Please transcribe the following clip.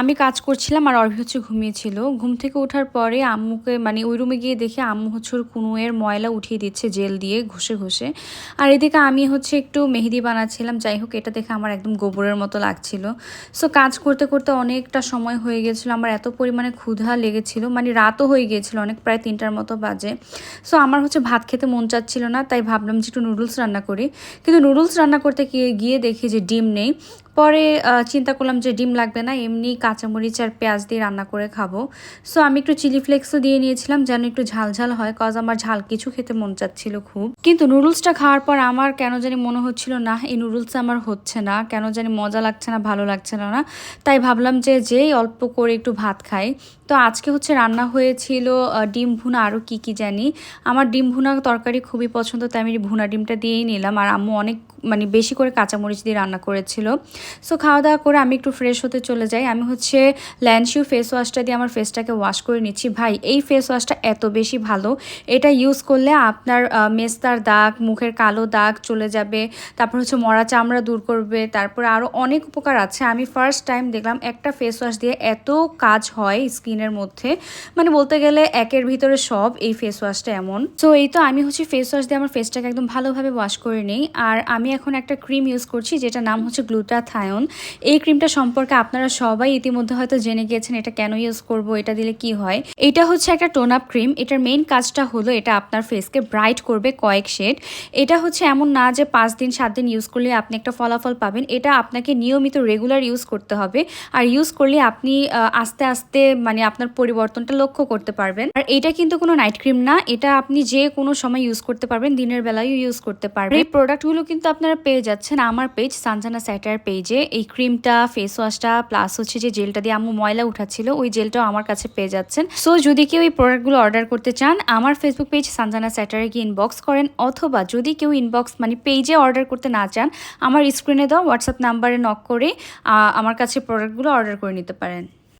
আমি কাজ করছিলাম আর অর্ভি হচ্ছে ঘুমিয়েছিল। ঘুম থেকে ওঠার পরে আম্মুকে মানে ওই রুমে গিয়ে দেখে আম্মু হচ্ছে ওর কুনুয়ের ময়লা উঠিয়ে দিচ্ছে জেল দিয়ে ঘষে ঘষে। আর এদিকে আমি হচ্ছে একটু মেহেদি বানাচ্ছিলাম, যাই হোক এটা দেখে আমার একদম গোবরের মতো লাগছিল। সো কাজ করতে করতে অনেকটা সময় হয়ে গেছিল, আমার এত পরিমাণে ক্ষুধা লেগেছিল মানে রাতও হয়ে গিয়েছিল, অনেক প্রায় তিনটার মতো বাজে। সো আমার হচ্ছে ভাত খেতে মন চাচ্ছিল না, তাই ভাবলাম যে একটু নুডলস রান্না করি। কিন্তু নুডলস রান্না করতে গিয়ে গিয়ে দেখি যে ডিম নেই। পরে চিন্তা করলাম যে ডিম লাগবে না, এমনি কাঁচামরিচ আর পেঁয়াজ দিয়ে রান্না করে খাব। সো আমি একটু চিলি ফ্লেক্সও দিয়ে নিয়েছিলাম, যেন একটু ঝাল ঝাল হয় কজ আমার ঝাল কিছু খেতে মন চাচ্ছিল খুব। কিন্তু নুডলসটা খাওয়ার পর আমার কেন জানি মনে হচ্ছিল, না, এই নুডলস আমার হচ্ছে না, কেন জানি মজা লাগছে না, ভালো লাগছে না না। তাই ভাবলাম যে যেই অল্প করে একটু ভাত খাই। তো আজকে হচ্ছে রান্না হয়েছিল ডিম ভুনা আরও কি কি জানি। আমার ডিম ভুনা তরকারি খুবই পছন্দ, তাই আমি ভুনা ডিমটা দিয়েই নিলাম। আর আম্মু অনেক মানে বেশি করে কাঁচামরিচ দিয়ে রান্না করেছিল। সো খাওয়া দাওয়া করে আমি একটু ফ্রেশ হতে চলে যাই। আমি হচ্ছে ল্যান্ডশিউ ফেস ওয়াশটা দিয়ে আমার ফেসটাকে ওয়াশ করে নিচ্ছি। ভাই, এই ফেস ওয়াশটা এত বেশি ভালো। এটা ইউজ করলে আপনার মেস্তার দাগ, মুখের কালো দাগ চলে যাবে। তারপর হচ্ছে মরা চামড়া দূর করবে। তারপরে আরও অনেক উপকার আছে। আমি ফার্স্ট টাইম দেখলাম একটা ফেস ওয়াশ দিয়ে এত কাজ হয় স্কিনের মধ্যে। মানে বলতে গেলে একের ভিতরে সব এই ফেস ওয়াশটা এমন। সো এই তো আমি হচ্ছে ফেস ওয়াশ দিয়ে আমার ফেসটাকে একদম ভালোভাবে ওয়াশ করে নিই। আর আমি এখন একটা ক্রিম ইউজ করছি যেটা নাম হচ্ছে গ্লুটাথায়ন এই ক্রিমটা সম্পর্কে আপনারা সবাই ইতিমধ্যে হয়তো জেনে গিয়েছেন এটা কেন ইউজ করব, এটা দিলে কি হয়। এটা হচ্ছে একটা টোন আপ ক্রিম। এটার মেইন কাজটা হলো এটা আপনার ফেসকে ব্রাইট করবে কয়েক শেড এটা হচ্ছে এমন না যে পাঁচ দিন, সাত দিন ইউজ করলে আপনি একটা ফলাফল পাবেন। এটা আপনাকে নিয়মিত রেগুলার ইউজ করতে হবে। আর ইউজ করলে আপনি আস্তে আস্তে মানে আপনার পরিবর্তনটা লক্ষ্য করতে পারবেন। আর এটা কিন্তু কোনো নাইট ক্রিম না। এটা আপনি যে কোনো সময় ইউজ করতে পারবেন। দিনের বেলায়ও ইউজ করতে পারবেন। এই প্রোডাক্টগুলো কিন্তু আপনারা পেয়ে যাচ্ছেন আমার পেজ সানজানা স্যাটার পেজে এই ক্রিমটা ফেস ওয়াশটা প্লাস হচ্ছে যে জেলটা দিয়ে আম্মু ময়লা উঠাচ্ছিল, ওই জেলটাও আমার কাছে পেয়ে যাচ্ছেন। সো যদি কেউ এই প্রোডাক্টগুলো অর্ডার করতে চান, আমার ফেসবুক পেজ সানজানা স্যাটারে গিয়ে ইনবক্স করেন, অথবা যদি কেউ ইনবক্স মানে পেজে অর্ডার করতে না চান, আমার স্ক্রিনে দেওয়া হোয়াটসঅ্যাপ নাম্বারে নক করে আমার কাছে প্রোডাক্টগুলো অর্ডার করে নিতে পারেন।